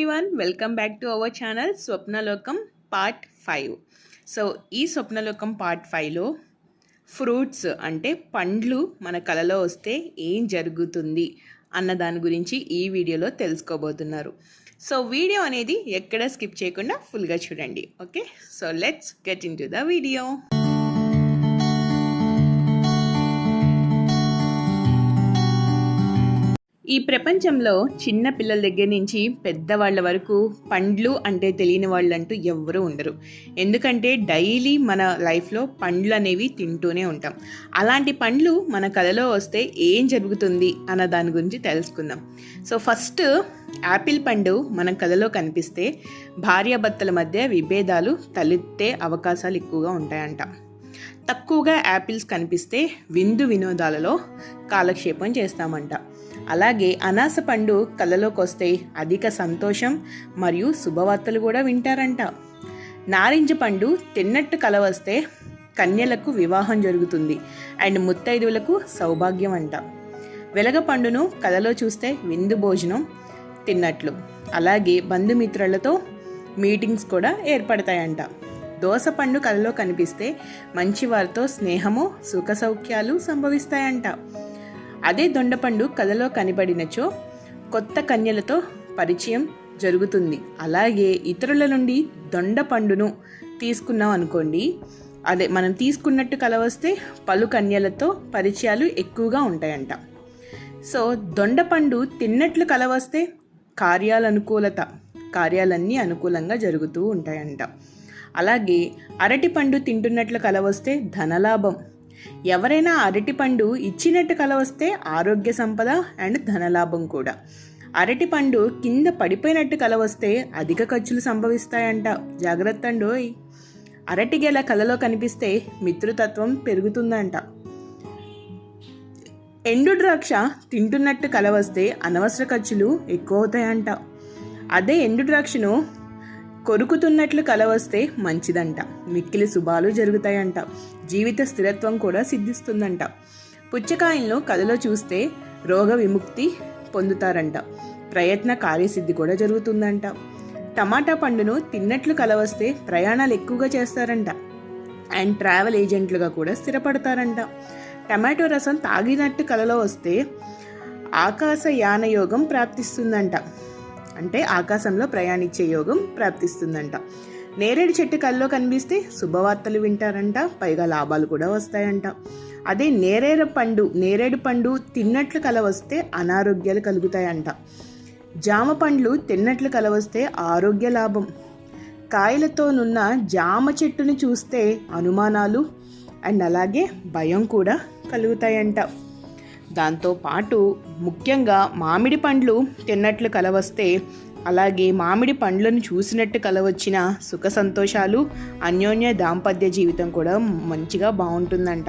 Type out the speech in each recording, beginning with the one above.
Everyone welcome back to our channel Swapnalokam part five so ఈ Swapnalokam part ఫైవ్లో fruits అంటే పండ్లు మన కలలో వస్తే ఏం జరుగుతుంది అన్న దాని గురించి ఈ వీడియోలో తెలుసుకోబోతున్నారు. సో వీడియో అనేది ఎక్కడ స్కిప్ చేయకుండా ఫుల్గా చూడండి okay so let's get into the video ఈ ప్రపంచంలో చిన్న పిల్లల దగ్గర నుంచి పెద్దవాళ్ళ వరకు పండ్లు అంటే తెలియని వాళ్ళంటూ ఎవ్వరూ ఉండరు. ఎందుకంటే డైలీ మన లైఫ్లో పండ్లు అనేవి తింటూనే ఉంటాం. అలాంటి పండ్లు మన కథలో వస్తే ఏం జరుగుతుంది అన్న దాని గురించి తెలుసుకుందాం. సో ఫస్ట్ యాపిల్ పండు మన కథలో కనిపిస్తే భార్యాభర్తల మధ్య విభేదాలు తలెత్తే అవకాశాలు ఎక్కువగా ఉంటాయంట. తక్కువగా యాపిల్స్ కనిపిస్తే విందు వినోదాలలో కాలక్షేపం చేస్తామంట. అలాగే అనాస పండు కళ్ళలోకి వస్తే అధిక సంతోషం మరియు శుభవార్తలు కూడా వింటారంట. నారింజ పండు తిన్నట్టు కల వస్తే కన్యలకు వివాహం జరుగుతుంది. అండ్ ముత్తైదువులకు సౌభాగ్యం అంట వెలగ పండును కలలో చూస్తే విందు భోజనం తిన్నట్లు. అలాగే బంధుమిత్రులతో మీటింగ్స్ కూడా ఏర్పడతాయంట. దోస పండు కలలో కనిపిస్తే మంచి వారితో స్నేహము సుఖ సౌఖ్యాలు సంభవిస్తాయంట. అదే దొండపండు కథలో కనబడినచో కొత్త కన్యలతో పరిచయం జరుగుతుంది. అలాగే ఇతరుల నుండి దొండపండును తీసుకున్నాం అనుకోండి. అదే మనం తీసుకున్నట్టు కలవస్తే పలు కన్యలతో పరిచయాలు ఎక్కువగా ఉంటాయంట. సో దొండపండు తిన్నట్లు కలవస్తే కార్యాలనుకూలత కార్యాలన్నీ అనుకూలంగా జరుగుతూ ఉంటాయంట. అలాగే అరటిపండు తింటున్నట్లు కలవస్తే ధనలాభం ఎవరైనా అరటిపండు ఇచ్చినట్టు కల వస్తే ఆరోగ్య సంపద అండ్ ధనలాభం కూడా. అరటిపండు కింద పడిపోయినట్టు కల వస్తే అధిక ఖర్చులు సంభవిస్తాయంట. జాగ్రత్త అండోయ్ అరటి గెల కలలో కనిపిస్తే మిత్రుతత్వం పెరుగుతుందంట. ఎండు ద్రాక్ష తింటున్నట్టు కల వస్తే అనవసర ఖర్చులు ఎక్కువ అవుతాయంట అదే ఎండు ద్రాక్షను కొరుకుతున్నట్లు కల వస్తే మంచిదంట. మిక్కిలి శుభాలు జరుగుతాయంట. జీవిత స్థిరత్వం కూడా సిద్ధిస్తుందంట. పుచ్చకాయలను కథలో చూస్తే రోగ విముక్తి పొందుతారంట. ప్రయత్న కార్యసిద్ధి కూడా జరుగుతుందంట. టమాటా పండును తిన్నట్లు కలవస్తే ప్రయాణాలు ఎక్కువగా చేస్తారంట. అండ్ ట్రావెల్ ఏజెంట్లుగా కూడా స్థిరపడతారంట. టమాటో రసం తాగినట్టు కలలో వస్తే ఆకాశ యానయోగం ప్రాప్తిస్తుందంట. అంటే ఆకాశంలో ప్రయాణించే యోగం ప్రాప్తిస్తుందంట. నేరేడు చెట్టు కల్లో కనిపిస్తే శుభవార్తలు వింటారంట పైగా లాభాలు కూడా వస్తాయంట. అదే నేరేడు పండు నేరేడు పండు తిన్నట్లు కల వస్తే అనారోగ్యాలు కలుగుతాయంట. జామ పండ్లు తిన్నట్లు కల వస్తే ఆరోగ్య లాభం. కాయలతోనున్న జామ చెట్టుని చూస్తే అనుమానాలు అండ్ అలాగే భయం కూడా కలుగుతాయంట. దాంతోపాటు ముఖ్యంగా మామిడి పండ్లు తిన్నట్లు కలవస్తే అలాగే మామిడి పండ్లను చూసినట్టు కలవచ్చిన సుఖ సంతోషాలు అన్యోన్య దాంపత్య జీవితం కూడా మంచిగా బాగుంటుందంట.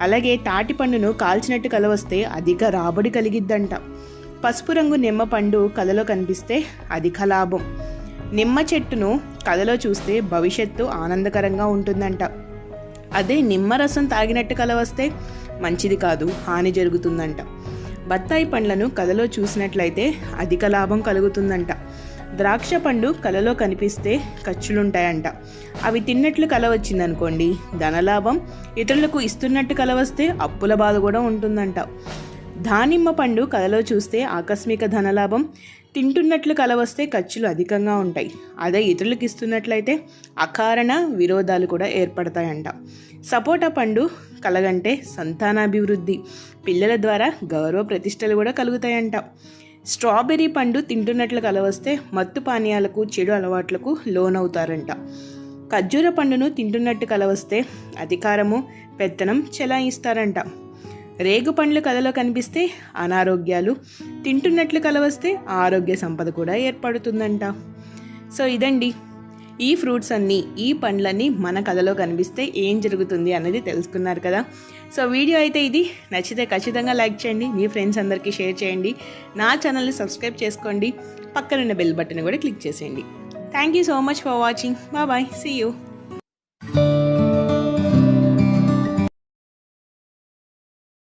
అలాగే తాటి పండును కాల్చినట్టు కలవస్తే అధిక రాబడి కలిగిద్దంట. పసుపు రంగు నిమ్మ పండు కథలో కనిపిస్తే అధిక లాభం. నిమ్మ చెట్టును కథలో చూస్తే భవిష్యత్తు ఆనందకరంగా ఉంటుందంట. అదే నిమ్మరసం తాగినట్టు కలవస్తే మంచిది కాదు హాని జరుగుతుందంట. బత్తాయి పండ్లను కలలో చూసినట్లయితే అధిక లాభం కలుగుతుందంట. ద్రాక్ష పండు కలలో కనిపిస్తే ఖర్చులుంటాయంట. అవి తిన్నట్లు కల వచ్చిందనుకోండి ధనలాభం ఇతరులకు ఇస్తున్నట్టు కల వస్తే అప్పుల బాధ కూడా ఉంటుందంట. దానిమ్మ పండు కథలో చూస్తే ఆకస్మిక ధనలాభం తింటున్నట్లు కల వస్తే ఖర్చులు అధికంగా ఉంటాయి. అదే ఇతరులకు ఇస్తున్నట్లయితే అకారణ విరోధాలు కూడా ఏర్పడతాయంట. సపోటా పండు కలగంటే సంతానాభివృద్ధి పిల్లల ద్వారా గౌరవ ప్రతిష్టలు కూడా కలుగుతాయంట. స్ట్రాబెర్రీ పండు తింటున్నట్లు కలవస్తే మత్తు పానీయాలకు చెడు అలవాట్లకు లోనవుతారంట. ఖర్జూర పండును తింటున్నట్టు కలవస్తే అధికారము పెత్తనం చెలాయిస్తారంట. రేగు పండ్లు కథలో కనిపిస్తే అనారోగ్యాలు తింటున్నట్లు కలవస్తే ఆరోగ్య సంపద కూడా ఏర్పడుతుందంట. సో ఇదండి. ఈ ఫ్రూట్స్ అన్నీ ఈ పండ్లన్నీ మన కథలో కనిపిస్తే ఏం జరుగుతుంది అన్నది తెలుసుకున్నారు కదా. సో వీడియో అయితే ఇది. నచ్చితే ఖచ్చితంగా లైక్ చేయండి మీ ఫ్రెండ్స్ అందరికీ షేర్ చేయండి. నా ఛానల్ని సబ్స్క్రైబ్ చేసుకోండి. పక్కనున్న బెల్ బటన్ కూడా క్లిక్ చేసేయండి. Thank you so much for watching. Bye. See you.